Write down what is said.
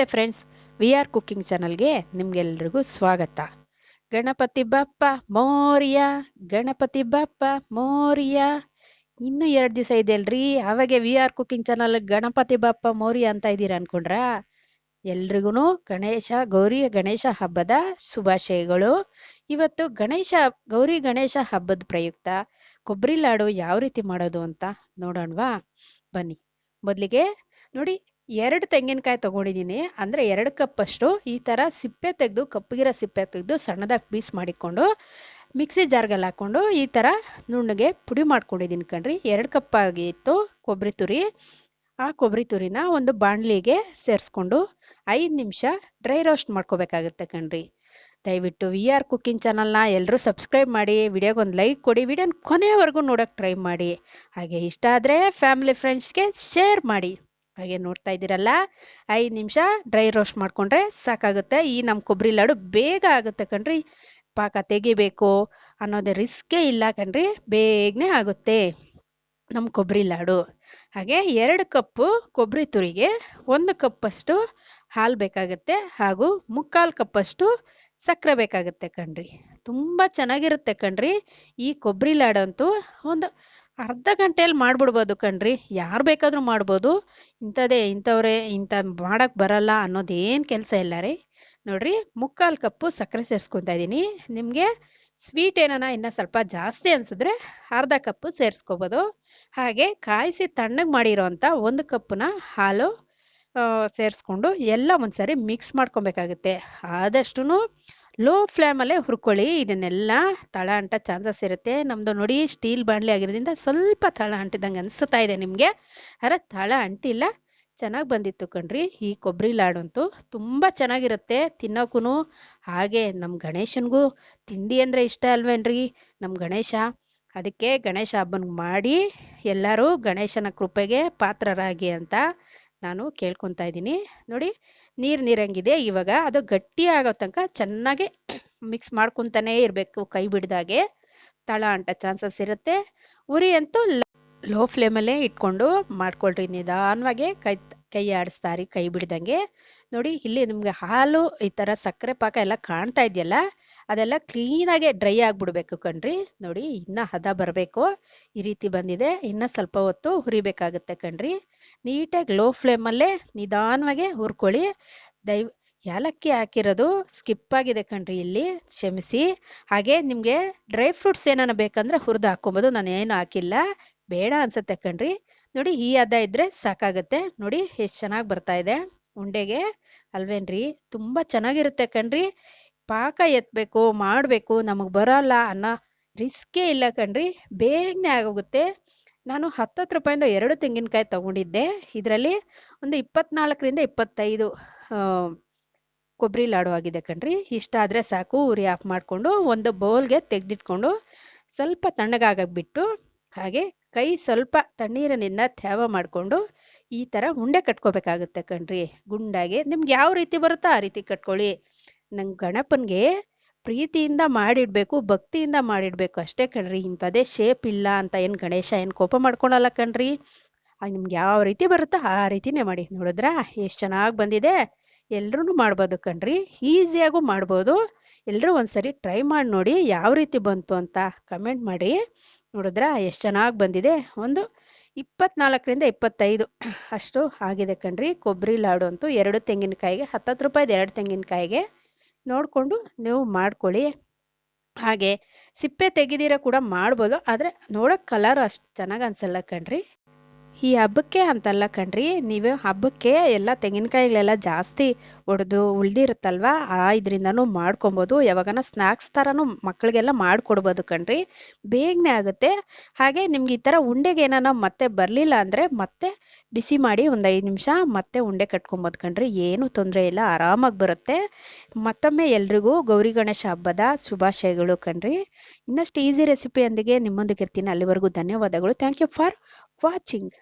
ನಮಸ್ತೆ friends we are cooking ಚಾನಲ್ಗೆ ನಿಮ್ಗೆಲ್ರಿಗೂ ಸ್ವಾಗತ. ಗಣಪತಿ ಬಪ್ಪ, ಮೋರಿಯ. ಗಣಪತಿ ಬಪ್ಪ, ಮೋರಿಯ. ಇನ್ನು ಎರಡು ದಿವಸ ಇದೆ ಅಲ್ರಿ. ಅವಾಗೆ we are cooking channel Ganapati Bappa, Morya ಅಂತ ಇದ್ದೀರಾ ಅನ್ಕೊಂಡ್ರ? ಎಲ್ರಿಗೂ ಗಣೇಶ, ಗೌರಿ, ಗಣೇಶ ಹಬ್ಬದ ಶುಭಾಶಯಗಳು. ಇವತ್ತು ಗಣೇಶ, ಗೌರಿ, ಗಣೇಶ ಹಬ್ಬದ ಪ್ರಯುಕ್ತ ಕೊಬ್ಬರಿ ಲಾಡು ಯಾವ ರೀತಿ ಮಾಡೋದು ಅಂತ ನೋಡೋಣವಾ? ಬನ್ನಿ. ಮೊದಲಿಗೆ ನೋಡಿ ಎರಡು ತೆಂಗಿನಕಾಯಿ ತಗೊಂಡಿದ್ದೀನಿ. ಅಂದ್ರೆ ಎರಡು ಕಪ್ ಅಷ್ಟು. ಈ ತರ ಸಿಪ್ಪೆ ತೆಗೆದು, ಕಪ್ಪಗಿರೋ ಸಿಪ್ಪೆ ತೆಗೆದು ಸಣ್ಣದಾಗಿ ಪೀಸ್ ಮಾಡಿಕೊಂಡು, ಮಿಕ್ಸಿ ಜಾರ್ಗೆಲ್ಲ ಹಾಕ್ಕೊಂಡು ಈ ತರ ನುಣ್ಣಗೆ ಪುಡಿ ಮಾಡ್ಕೊಂಡಿದ್ದೀನಿ ಕಣ್ರಿ. ಎರಡು ಕಪ್ ಆಗಿತ್ತು ಕೊಬ್ಬರಿ ತುರಿ. ಆ ಕೊಬ್ಬರಿ ತುರಿನ ಒಂದು ಬಾಣಲಿಗೆ ಸೇರಿಸ್ಕೊಂಡು ಐದು ನಿಮಿಷ ಡ್ರೈ ರೋಸ್ಟ್ ಮಾಡ್ಕೋಬೇಕಾಗುತ್ತೆ ಕಣ್ರಿ. ದಯವಿಟ್ಟು ವಿ ಆರ್ ಕುಕ್ಕಿಂಗ್ ಚಾನಲ್ನ ಎಲ್ಲರೂ ಸಬ್ಸ್ಕ್ರೈಬ್ ಮಾಡಿ ವಿಡಿಯೋಗೆ ಒಂದು ಲೈಕ್ ಕೊಡಿ ವಿಡಿಯೋನ ಕೊನೆವರೆಗೂ ನೋಡೋಕೆ ಟ್ರೈ ಮಾಡಿ. ಹಾಗೆ ಇಷ್ಟ ಆದರೆ ಫ್ಯಾಮಿಲಿ ಫ್ರೆಂಡ್ಸ್ಗೆ ಶೇರ್ ಮಾಡಿ. ಹಾಗೆ ನೋಡ್ತಾ ಇದ್ದೀರಲ್ಲ? ಐದು ನಿಮಿಷ ಡ್ರೈ ರೋಸ್ಟ್ ಮಾಡ್ಕೊಂಡ್ರೆ ಸಾಕಾಗುತ್ತೆ. ಈ ನಮ್ಮ ಕೊಬ್ಬರಿ ಲಾಡು ಬೇಗ ಆಗುತ್ತೆ ಕಣ್ರಿ. ಪಾಕ ತೆಗಿಬೇಕು ಅನ್ನೋದೇ ರಿಸ್ಕೇ ಇಲ್ಲ ಕಣ್ರಿ. ಬೇಗನೆ ಆಗುತ್ತೆ ನಮ್ಮ ಕೊಬ್ಬರಿ ಲಾಡು. ಹಾಗೆ ಎರಡು ಕಪ್ಪು ಕೊಬ್ಬರಿ ತುರಿಗೆ, ಒಂದು ಕಪ್ಪಷ್ಟು ಹಾಲು ಬೇಕಾಗುತ್ತೆ ಹಾಗೂ ಮುಕ್ಕಾಲು ಕಪ್ಪಷ್ಟು ಸಕ್ಕರೆ ಬೇಕಾಗುತ್ತೆ ಕಣ್ರಿ. ತುಂಬ ಚೆನ್ನಾಗಿರುತ್ತೆ ಕಣ್ರಿ. ಈ ಕೊಬ್ಬರಿ ಲಾಡಂತೂ ಒಂದು ಅರ್ಧ ಗಂಟೆಯಲ್ಲಿ ಮಾಡ್ಬಿಡ್ಬೋದು ಕಣ್ರಿ. ಯಾರು ಬೇಕಾದರೂ ಮಾಡ್ಬೋದು. ಇಂಥದೇ, ಇಂಥವ್ರೆ, ಇಂಥ ಮಾಡೋಕ್ಕೆ ಬರಲ್ಲ ಅನ್ನೋದೇನು ಕೆಲಸ ಇಲ್ಲ ರೀ. ನೋಡ್ರಿ, ಮುಕ್ಕಾಲು ಕಪ್ಪು ಸಕ್ಕರೆ ಸೇರಿಸ್ಕೊತಾ ಇದ್ದೀನಿ ನಿಮಗೆ ಸ್ವೀಟ್ ಏನನ ಇನ್ನು ಸ್ವಲ್ಪ ಜಾಸ್ತಿ ಅನ್ಸಿದ್ರೆ ಅರ್ಧ ಕಪ್ಪು ಸೇರಿಸ್ಕೋಬೋದು. ಹಾಗೆ ಕಾಯಿಸಿ ತಣ್ಣಗೆ ಮಾಡಿರೋಂಥ ಒಂದು ಕಪ್ಪನ್ನ ಹಾಲು ಸೇರಿಸ್ಕೊಂಡು ಎಲ್ಲ ಒಂದ್ಸರಿ ಮಿಕ್ಸ್ ಮಾಡ್ಕೊಬೇಕಾಗುತ್ತೆ. ಆದಷ್ಟು ಲೋ ಫ್ಲೇಮಲ್ಲೇ ಹುರ್ಕೊಳ್ಳಿ, ಇದನ್ನೆಲ್ಲ ತಳ ಅಂಟ ಚಾನ್ಸಸ್ ಇರುತ್ತೆ. ನಮ್ದು ನೋಡಿ ಸ್ಟೀಲ್ ಬಾಣಲಿ ಆಗಿರೋದ್ರಿಂದ ಸ್ವಲ್ಪ ತಳ ಅಂಟಿದಂಗೆ ಅನಿಸ್ತಾ ಇದೆ ನಿಮಗೆ. ಆದರೆ ತಳ ಅಂಟಿಲ್ಲ ಚೆನ್ನಾಗಿ ಬಂದಿತ್ತು ಕಣ್ರಿ. ಈ ಕೊಬ್ಬರಿ ಲಾಡಂತೂ ತುಂಬ ಚೆನ್ನಾಗಿರುತ್ತೆ. ತಿನ್ನೋಕ್ಕೂ ಹಾಗೆ ನಮ್ಮ ಗಣೇಶನಿಗೂ ತಿಂಡಿ ಅಂದರೆ ಇಷ್ಟ ಅಲ್ವೇನ್ರಿ? ನಮ್ಮ ಗಣೇಶ. ಅದಕ್ಕೆ ಗಣೇಶ ಹಬ್ಬನ ಮಾಡಿ ಎಲ್ಲರೂ ಗಣೇಶನ ಕೃಪೆಗೆ ಪಾತ್ರರಾಗಿ ಅಂತ ನಾನು ಕೇಳ್ಕೊತಾ ಇದ್ದೀನಿ. ನೋಡಿ, ನೀರು ನೀರಂಗಿದೆ ಇವಾಗ ಅದು ಗಟ್ಟಿ ಆಗೋ ತನಕ ಚೆನ್ನಾಗಿ ಮಿಕ್ಸ್ ಮಾಡ್ಕೊತಾನೇ ಇರಬೇಕು ಕೈ ಬಿಡ್ದಾಗೆ. ತಳ ಅಂಟ ಚಾನ್ಸಸ್ ಇರುತ್ತೆ. ಉರಿ ಅಂತೂ ಲೋ ಫ್ಲೇಮಲ್ಲೇ ಇಟ್ಕೊಂಡು ಮಾಡ್ಕೊಳ್ರಿ ನಿಧಾನವಾಗಿ ಕೈ ಕೈ ಆಡಿಸ್ತಾರಿ, ಕೈ ಬಿಡ್ದಂಗೆ. ನೋಡಿ, ಇಲ್ಲಿ ನಿಮ್ಗೆ ಹಾಲು ಈ ಥರ ಸಕ್ಕರೆ ಪಾಕ ಎಲ್ಲ ಕಾಣ್ತಾ ಇದೆಯಲ್ಲ, ಅದೆಲ್ಲ ಕ್ಲೀನಾಗೆ ಡ್ರೈ ಆಗಿಬಿಡ್ಬೇಕು ಕಣ್ರಿ. ನೋಡಿ, ಇನ್ನ ಹದ ಬರಬೇಕು. ಈ ರೀತಿ ಬಂದಿದೆ. ಇನ್ನ ಸ್ವಲ್ಪ ಹೊತ್ತು ಹುರಿಬೇಕಾಗುತ್ತೆ ಕಣ್ರಿ. ನೀಟಾಗಿ ಲೋ ಫ್ಲೇಮಲ್ಲೇ ನಿಧಾನವಾಗಿ ಹುರ್ಕೊಳ್ಳಿ. ದಯ ಯಾಲಕ್ಕಿ ಹಾಕಿರೋದು ಸ್ಕಿಪ್ ಆಗಿದೆ ಕಣ್ರಿ ಇಲ್ಲಿ, ಕ್ಷಮಿಸಿ. ಹಾಗೆ ನಿಮಗೆ ಡ್ರೈ ಫ್ರೂಟ್ಸ್ ಏನಾನ ಬೇಕಂದ್ರೆ ಹುರಿದು ಹಾಕೊಬೋದು ನಾನು ಏನು ಹಾಕಿಲ್ಲ. ಬೇಡ ಅನ್ಸುತ್ತೆ ಕಣ್ರಿ. ನೋಡಿ ಈ ಹದ ಇದ್ರೆ ಸಾಕಾಗುತ್ತೆ. ನೋಡಿ ಎಷ್ಟು ಚೆನ್ನಾಗಿ ಬರ್ತಾ ಇದೆ. ಉಂಡೆಗೆ ಅಲ್ವೇನ್ರಿ? ತುಂಬಾ ಚೆನ್ನಾಗಿರುತ್ತೆ ಕಣ್ರಿ. ಪಾಕ ಎತ್ತಬೇಕು ಮಾಡಬೇಕು, ನಮಗೆ ಬರಲ್ಲ ಅನ್ನೋ ರಿಸ್ಕೇ ಇಲ್ಲ ಕಣ್ರಿ. ಬೇಗನೆ ಆಗೋಗುತ್ತೆ. ನಾನು ಹತ್ತತ್ತು ರೂಪಾಯಿಂದ ಎರಡು ತೆಂಗಿನಕಾಯಿ ತಗೊಂಡಿದ್ದೆ. ಇದರಲ್ಲಿ ಒಂದು ಇಪ್ಪತ್ನಾಲ್ಕರಿಂದ ಇಪ್ಪತ್ತೈದು ಕೊಬ್ಬರಿ ಲಾಡು ಆಗಿದೆ ಕಣ್ರಿ. ಇಷ್ಟ ಆದರೆ ಸಾಕು, ಉರಿ ಆಫ್ ಮಾಡಿಕೊಂಡು ಒಂದು ಬೌಲ್ಗೆ ತೆಗೆದಿಟ್ಕೊಂಡು ಸ್ವಲ್ಪ ತಣ್ಣಗಾಗಕ್ಕೆ ಬಿಟ್ಟು ಹಾಗೆ ಕೈ ಸ್ವಲ್ಪ ತಣ್ಣೀರಿನಿಂದ ತ್ಯಾವ ಮಾಡಿಕೊಂಡು ಈ ಥರ ಉಂಡೆ ಕಟ್ಕೋಬೇಕಾಗುತ್ತೆ ಕಣ್ರಿ. ಗುಂಡಾಗಿ ನಿಮ್ಗೆ ಯಾವ ರೀತಿ ಬರುತ್ತೋ ಆ ರೀತಿ ಕಟ್ಕೊಳ್ಳಿ. ನಂಗೆ ಗಣಪನಿಗೆ ಪ್ರೀತಿಯಿಂದ ಮಾಡಿಡಬೇಕು, ಭಕ್ತಿಯಿಂದ ಮಾಡಿಡಬೇಕು ಅಷ್ಟೇ ಕಣ್ರಿ. ಇಂಥದೇ ಶೇಪ್ ಇಲ್ಲ ಅಂತ ಏನು ಗಣೇಶ ಏನು ಕೋಪ ಮಾಡ್ಕೊಳಲ್ಲ ಕಣ್ರಿ. ನಿಮ್ಗೆ ಯಾವ ರೀತಿ ಬರುತ್ತೋ ಆ ರೀತಿನೇ ಮಾಡಿ. ನೋಡಿದ್ರಾ ಎಷ್ಟು ಚೆನ್ನಾಗಿ ಬಂದಿದೆ. ಎಲ್ರೂ ಮಾಡ್ಬೋದು ಕಣ್ರಿ. ಈಸಿಯಾಗೂ ಮಾಡ್ಬೋದು. ಎಲ್ಲರೂ ಒಂದ್ಸರಿ ಟ್ರೈ ಮಾಡಿ ನೋಡಿ ಯಾವ ರೀತಿ ಬಂತು ಅಂತ ಕಮೆಂಟ್ ಮಾಡಿ. ನೋಡಿದ್ರಾ ಎಷ್ಟು ಚೆನ್ನಾಗಿ ಬಂದಿದೆ. ಒಂದು ಇಪ್ಪತ್ನಾಲ್ಕರಿಂದ ಇಪ್ಪತ್ತೈದು ಅಷ್ಟು ಆಗಿದೆ ಕಣ್ರಿ. ಕೊಬ್ಬರಿ ಲಾಡು ಅಂತೂ ಎರಡು ತೆಂಗಿನಕಾಯಿಗೆ, ಹತ್ತತ್ತು ರೂಪಾಯಿದು ಎರಡು ತೆಂಗಿನಕಾಯಿಗೆ ನೋಡಿಕೊಂಡು ನೀವು ಮಾಡ್ಕೊಳ್ಳಿ. ಹಾಗೆ ಸಿಪ್ಪೆ ತೆಗೆದಿರ ಕೂಡ ಮಾಡ್ಬೋದು, ಆದರೆ ನೋಡೋಕೆ ಕಲರ್ ಅಷ್ಟು ಚೆನ್ನಾಗಿ ಅನ್ಸಲ್ಲ ಕಣ್ರಿ. ಈ ಹಬ್ಬಕ್ಕೆ ಅಂತಲ್ಲ ಕಣ್ರಿ, ನೀವು ಹಬ್ಬಕ್ಕೆ ಎಲ್ಲ ತೆಂಗಿನಕಾಯಿಗಳೆಲ್ಲ ಜಾಸ್ತಿ ಒಡೆದು ಉಳ್ದಿರುತ್ತಲ್ವ, ಆ ಇದರಿಂದನೂ ಮಾಡ್ಕೊಬೋದು. ಯಾವಾಗನ ಸ್ನ್ಯಾಕ್ಸ್ ಥರನೂ ಮಕ್ಕಳಿಗೆಲ್ಲ ಮಾಡಿಕೊಡ್ಬೋದು ಕಣ್ರಿ. ಬೇಗನೆ ಆಗುತ್ತೆ. ಹಾಗೆ ನಿಮ್ಗೆ ಈ ಥರ ಉಂಡೆಗೆ ಏನಾನ ಮತ್ತೆ ಬರಲಿಲ್ಲ ಅಂದರೆ ಮತ್ತೆ ಬಿಸಿ ಮಾಡಿ ಒಂದು ಐದು ನಿಮಿಷ ಮತ್ತೆ ಉಂಡೆ ಕಟ್ಕೊಬೋದು ಕಣ್ರಿ. ಏನು ತೊಂದರೆ ಇಲ್ಲ, ಆರಾಮಾಗಿ ಬರುತ್ತೆ. ಮತ್ತೊಮ್ಮೆ ಎಲ್ರಿಗೂ ಗೌರಿ ಗಣೇಶ ಹಬ್ಬದ ಶುಭಾಶಯಗಳು ಕಣ್ರಿ. ಇನ್ನಷ್ಟು ಈಸಿ ರೆಸಿಪಿಯೊಂದಿಗೆ ನಿಮ್ಮೊಂದಿಗೆ ಇರ್ತೀನಿ ಅಲ್ಲಿವರೆಗೂ ಧನ್ಯವಾದಗಳು. Thank you for watching